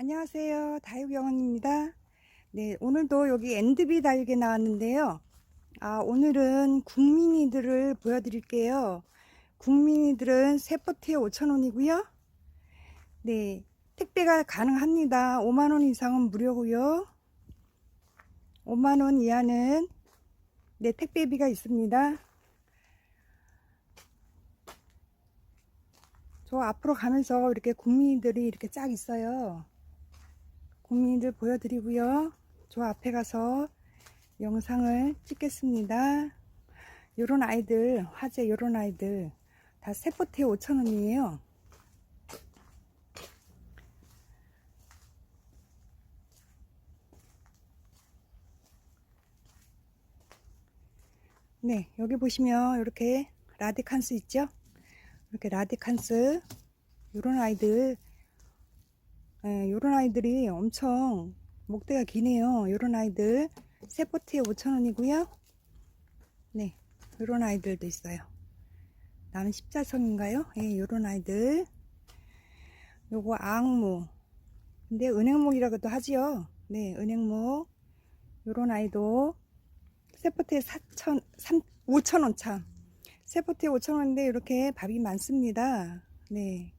안녕하세요. 다육영원입니다. 네, 오늘도 여기 엔드비 다육에 나왔는데요. 아, 오늘은 국민이들을 보여드릴게요. 국민이들은 세 포트에 5,000원이고요. 네, 택배가 가능합니다. 5만원 이상은 무료고요. 5만원 이하는 네, 택배비가 있습니다. 저 앞으로 가면서 이렇게 국민이들이 이렇게 쫙 있어요. 국민이들 보여드리고요. 저 앞에 가서 영상을 찍겠습니다. 요런 아이들, 화제 요런 아이들 다 세포트에 5,000원이에요. 네, 여기 보시면 이렇게 라디칸스 있죠? 이렇게 라디칸스 요런 아이들 예, 요런 아이들이 엄청 목대가 기네요. 요런 아이들 세포트에 5,000원이고요. 네, 요런 아이들도 있어요. 나는 십자성인가요? 예, 요런 아이들. 요거 앙무. 근데 은행목이라고도 하지요. 네, 은행목. 요런 아이도 세포트에 4천, 3, 5,000원 참. 세포트에 5,000원인데 이렇게 밥이 많습니다. 네.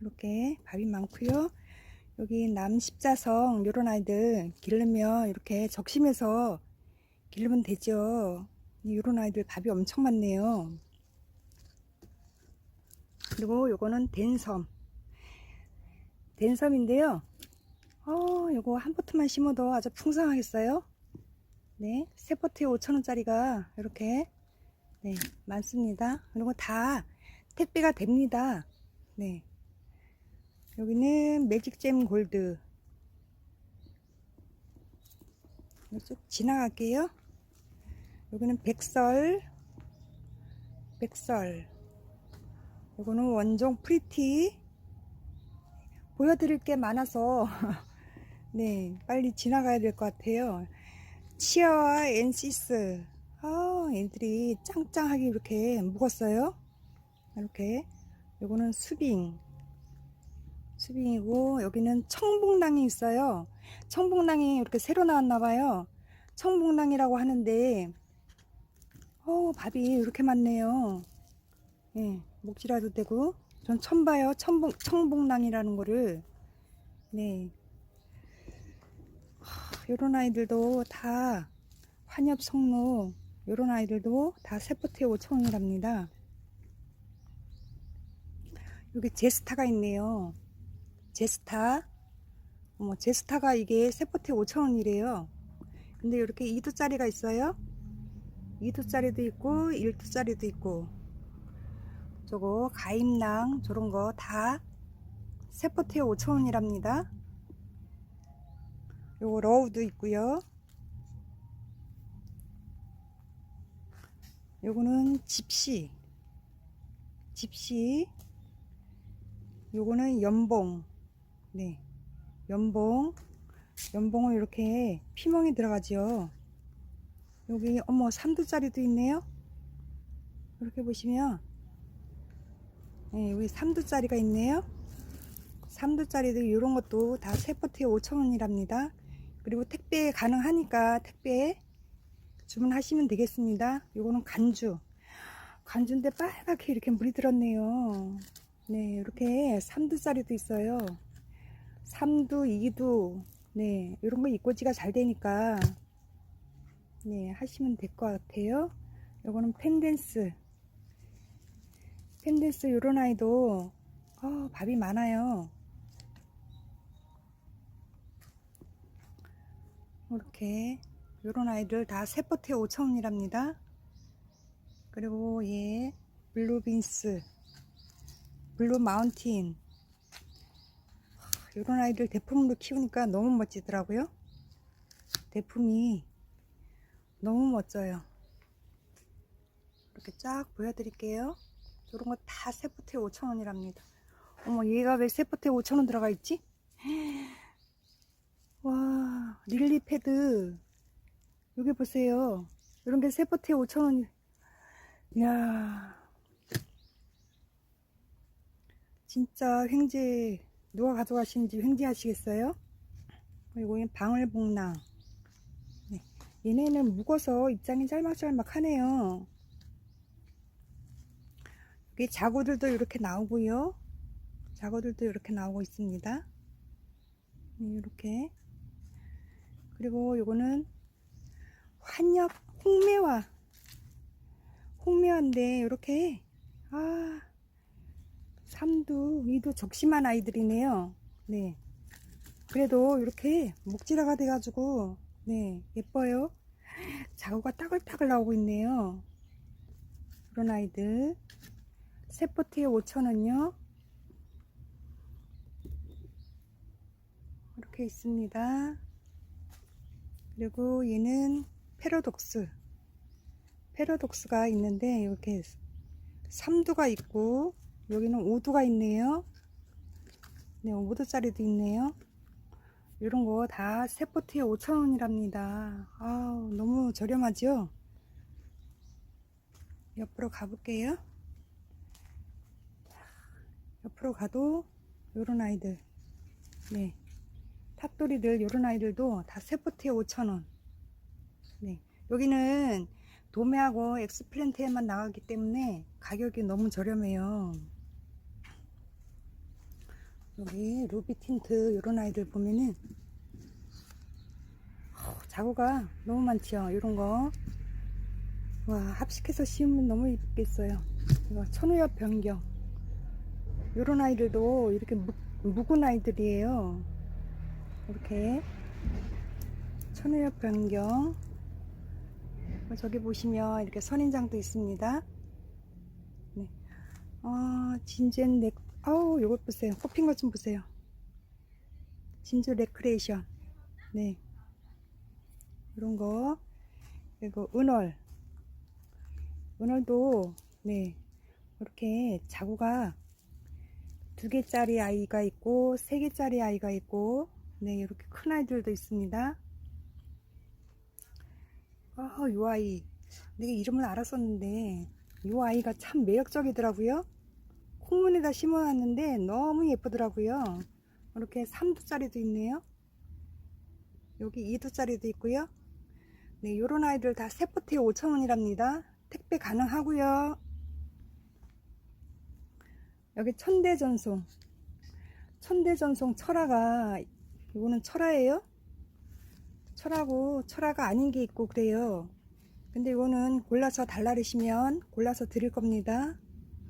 이렇게 밥이 많고요. 여기 남십자성 요런 아이들 기르면 이렇게 적심해서 기르면 되죠. 요런 아이들 밥이 엄청 많네요. 그리고 요거는 댄섬. 댄섬인데요. 어, 요거 한 포트만 심어도 아주 풍성하겠어요. 네. 세 포트에 5천원짜리가 이렇게 네, 많습니다. 그리고 다 택배가 됩니다. 네. 여기는 매직잼 골드. 쭉 지나갈게요. 여기는 백설, 백설. 요거는 원종 프리티. 보여드릴 게 많아서, 네, 빨리 지나가야 될 것 같아요. 치아와 엔시스. 아, 애들이 짱짱하게 이렇게 묵었어요. 이렇게. 요거는 수빙. 수빙이고 여기는 청봉당이 있어요. 청봉당이 이렇게 새로 나왔나 봐요. 청봉당이라고 하는데 어, 밥이 이렇게 많네요. 예, 목질라도 되고 전 처음 봐요. 청봉, 청봉당이라는 거를. 네. 요런 아이들도 다 환엽 성로 요런 아이들도 다 세포트에 5천원이랍니다. 여기 제스타가 있네요. 제스타. 어머, 제스타가 이게 세포트에 5천원이래요. 근데 이렇게 2두짜리가 있어요. 2두짜리도 있고 1두짜리도 있고 저거 가임낭 저런 거 다 세포트에 5천원이랍니다. 요거 러우도 있고요. 요거는 집시. 집시. 요거는 연봉. 네. 연봉. 연봉은 이렇게 피멍이 들어가죠. 여기 어머 3두짜리도 있네요. 이렇게 보시면 네, 여기 3두짜리가 있네요. 3두짜리도 이런 것도 다 세포트에 5천원이랍니다. 그리고 택배 가능하니까 택배 주문하시면 되겠습니다. 요거는 간주. 간주인데 빨갛게 이렇게 물이 들었네요. 네, 이렇게 3두짜리도 있어요. 3두, 2두, 네, 이런 거 입고지가 잘 되니까, 네, 하시면 될 것 같아요. 요거는 펜댄스. 펜댄스 요런 아이도, 어, 밥이 많아요. 이렇게, 요런 아이들 다 세포트에 5천원이랍니다. 그리고 얘, 블루빈스. 블루 마운틴 이런 아이들 대품으로 키우니까 너무 멋지더라고요. 대품이 너무 멋져요. 이렇게 쫙 보여드릴게요. 이런 거 다 세포트에 5천원이랍니다. 어머 얘가 왜 세포트에 5천원 들어가 있지? 와 릴리 패드. 여기 보세요. 이런 게 세포트에 5천원 이야. 진짜 횡재 누가 가져가시는지 횡재하시겠어요? 그리고 이 방울복랑. 네. 얘네는 묵어서 입장이 짤막짤막하네요. 여기 자구들도 이렇게 나오고요. 자구들도 이렇게 나오고 있습니다. 네, 이렇게. 그리고 요거는 환엽 홍매화. 홍매화인데 이렇게 아 삼두 이도 적심한 아이들이네요. 네. 그래도 이렇게 목질화가 돼가지고 네 예뻐요. 자구가 따글따글 나오고 있네요. 그런 아이들 세포트에 5,000원요. 이렇게 있습니다. 그리고 얘는 패러독스. 패러독스가 있는데 이렇게 3두가 있고 여기는 5두가 있네요. 네, 5두짜리도 있네요. 이런 거 다 세포트에 5,000원이랍니다. 아우, 너무 저렴하죠? 옆으로 가볼게요. 옆으로 가도 요런 아이들. 네. 탑돌이들 요런 아이들도 다 세포트에 5,000원. 네. 여기는 도매하고 엑스플랜트에만 나가기 때문에 가격이 너무 저렴해요. 여기 루비 틴트 이런 아이들 보면은 어, 자구가 너무 많죠. 이런 거. 와 합식해서 심으면 너무 이쁘겠어요. 이거 천우엽 변경. 이런 아이들도 이렇게 묵, 묵은 아이들이에요. 이렇게 천우엽 변경. 어, 저기 보시면 이렇게 선인장도 있습니다. 네. 어, 진젠 넥, 아우, 요것 보세요. 뽑힌 것 좀 보세요. 진주 레크레이션. 네. 이런 거. 그리고 은월. 은월도, 네. 이렇게 자구가 두 개짜리 아이가 있고, 세 개짜리 아이가 있고, 네. 이렇게 큰 아이들도 있습니다. 아, 요 아이. 내가 이름을 알았었는데, 요 아이가 참 매력적이더라고요. 콩문에다 심어놨는데 너무 예쁘더라고요. 이렇게 3두짜리도 있네요. 여기 2두짜리도 있고요. 네, 요런 아이들 다 세포트에 5,000원이랍니다. 택배 가능하고요. 여기 천대전송. 천대전송 철화가, 이거는 철화예요? 철하고 철화가 아닌 게 있고 그래요. 근데 이거는 골라서 달라르시면 골라서 드릴 겁니다.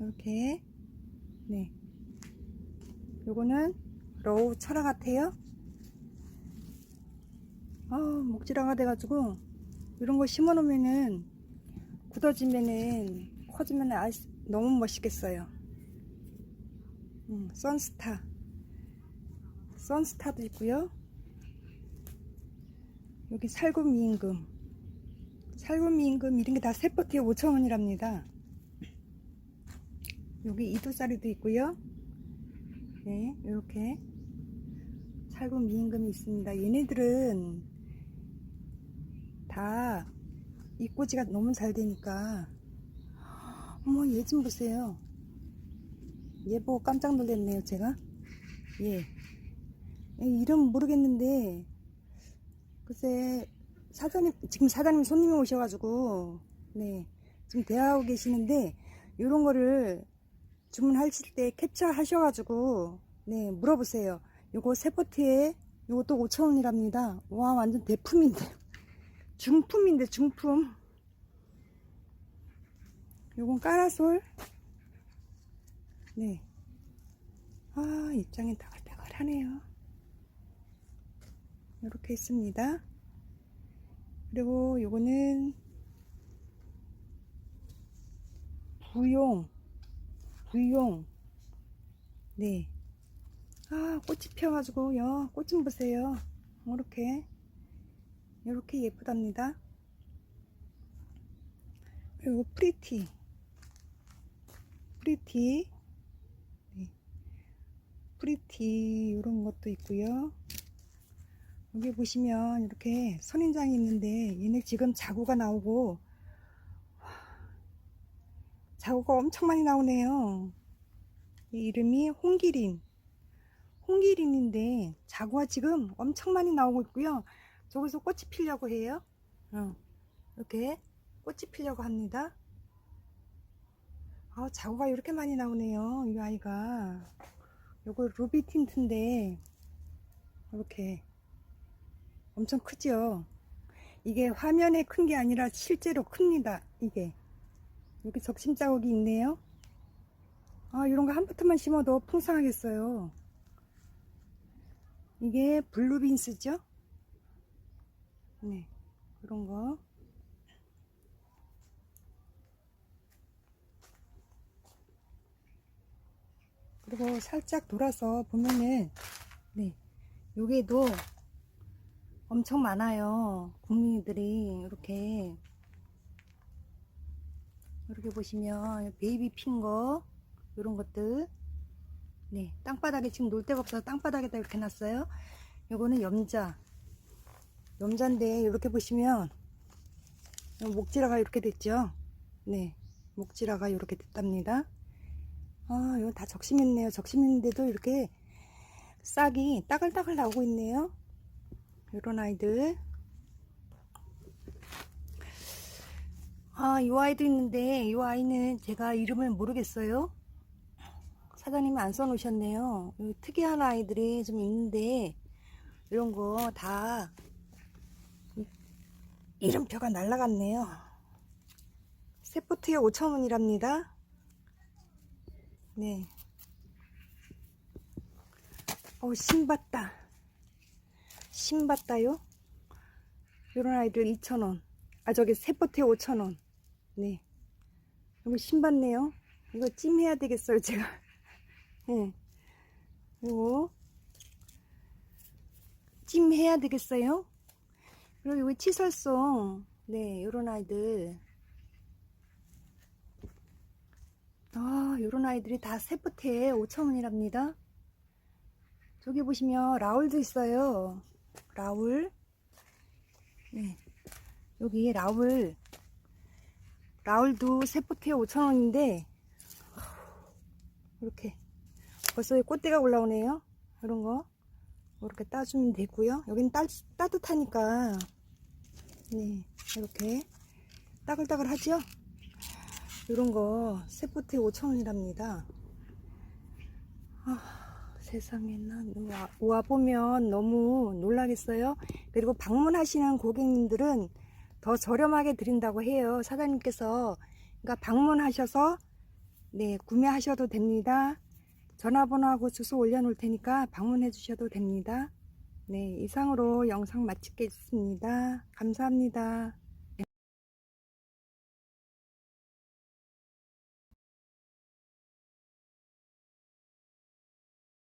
이렇게 네. 요거는 로우 철화 같아요. 아 목질화가 돼가지고 이런 거 심어 놓으면은 굳어지면은 커지면 아, 너무 멋있겠어요. 음, 선스타 선스타도 있고요. 여기 살구미 임금 살구미 임금 이런 게 다 세포트에 5,000원이랍니다 여기 2두짜리도 있고요. 네 이렇게 살구미 임금이 있습니다. 얘네들은 다 입꼬지가 너무 잘 되니까. 어머 얘 좀 보세요. 얘 보고 깜짝 놀랐네요 제가. 예. 이름 모르겠는데 글쎄 사장님 지금 사장님 손님이 오셔가지고 네 지금 대화하고 계시는데 이런 거를 주문하실 때 캡처 하셔가지고 네 물어보세요. 요거 세포트에 요것도 5천원이랍니다. 와 완전 대품인데. 중품인데 중품. 요건 까라솔. 네 아 입장이 따글따글하네요. 이렇게 있습니다. 그리고 요거는 부용, 부용. 네. 아, 꽃이 피어가지고 요. 꽃 좀 보세요. 이렇게. 이렇게 예쁘답니다. 그리고 프리티. 프리티. 네. 프리티, 이런 것도 있고요. 여기 보시면 이렇게 선인장이 있는데 얘네 지금 자구가 나오고 자구가 엄청 많이 나오네요 이 이름이 홍기린 홍길인인데 자구가 지금 엄청 많이 나오고 있고요. 저기서 꽃이 피려고 해요. 어, 이렇게 꽃이 피려고 합니다. 아, 자구가 이렇게 많이 나오네요. 이 아이가. 요거 루비 틴트인데 이렇게 엄청 크죠. 이게 화면에 큰 게 아니라 실제로 큽니다. 이게 여기 적심 자국이 있네요. 아, 이런 거 한 부터만 심어도 풍성하겠어요. 이게 블루빈스죠? 네, 그런 거. 그리고 살짝 돌아서 보면은, 네, 여기도 엄청 많아요. 국민들이 이렇게 이렇게 보시면 베이비 핑거 이런 것들. 네 땅바닥에 지금 놀 데가 없어서 땅바닥에다 이렇게 놨어요. 요거는 염자. 염자인데 이렇게 보시면 목지라가 이렇게 됐죠? 네 목지라가 이렇게 됐답니다. 아 이거 다 적심했네요. 적심했는데도 이렇게 싹이 따글따글 나오고 있네요. 이런 아이들 아, 이 아이도 있는데, 이 아이는 제가 이름을 모르겠어요. 사장님이 안 써놓으셨네요. 이 특이한 아이들이 좀 있는데, 이런 거 다, 이름표가 날라갔네요. 세포트에 5,000원이랍니다. 네. 어, 신봤다. 신봤다요? 이런 아이들 2,000원. 아, 저기 세포트에 5,000원. 네. 이거 신받네요. 이거 찜해야 되겠어요, 제가. 네. 이거 찜해야 되겠어요. 그리고 이거 치설송. 네, 요런 아이들. 아, 요런 아이들이 다 세포트에 5,000원이랍니다. 저기 보시면 라울도 있어요. 라울. 네. 여기 라울 라울도 세포트에 5,000원인데 이렇게 벌써 꽃대가 올라오네요. 이런 거. 이렇게 따주면 되고요. 여기는 따, 따뜻하니까. 네 이렇게 따글따글 하죠? 이런 거 세포트에 5,000원이랍니다. 아, 세상에 나. 와, 와 보면 너무 놀라겠어요. 그리고 방문하시는 고객님들은 더 저렴하게 드린다고 해요. 사장님께서 그러니까 방문하셔서 네 구매하셔도 됩니다. 전화번호하고 주소 올려놓을 테니까 방문해 주셔도 됩니다. 네 이상으로 영상 마치겠습니다. 감사합니다.